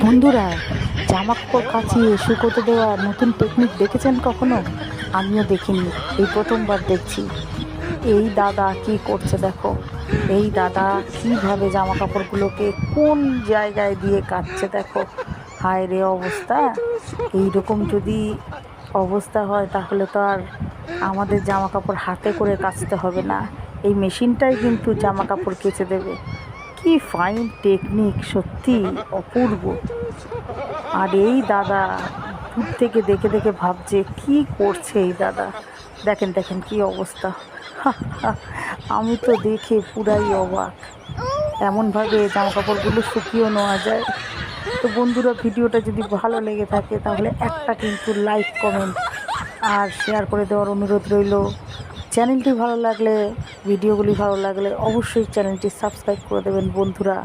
বন্ধুরা জামা কাপড় কাচিয়ে শুকোতে দেওয়া নতুন টেকনিক দেখেছেন কখনো? আমিও দেখিনি, এই প্রথমবার দেখছি। এই দাদা কি করছে দেখো? এই দাদা কীভাবে জামা কাপড়গুলোকে কোন জায়গায় দিয়ে কাটছে দেখো? হায় রে অবস্থা! এই রকম যদি অবস্থা হয়, তাহলে তো আর আমাদের জামা কাপড় হাতে করে কাচতে হবে না। এই মেশিনটাই কিন্তু জামা কাপড় কেচে দেবে। কি ফাইন টেকনিক সত্যি অপূর্ব। আর এই দাদা দূর থেকে দেখে দেখে ভাবছে, কি করছে এই দাদা? দেখেন দেখেন কি অবস্থা। আমি তো দেখে পুরাই অবাক। এমনভাবে জামা কাপড়গুলো শুকিয়েও নেওয়া যায়। তো বন্ধুরা, ভিডিওটা যদি ভালো লেগে থাকে, তাহলে একটা কিন্তু লাইক কমেন্ট আর শেয়ার করে দেওয়ার অনুরোধ রইল। চ্যানেলটি ভালো লাগলে ভিডিওগুলি ভালো লাগলে অবশ্যই চ্যানেলটি সাবস্ক্রাইব করে দেবেন বন্ধুরা।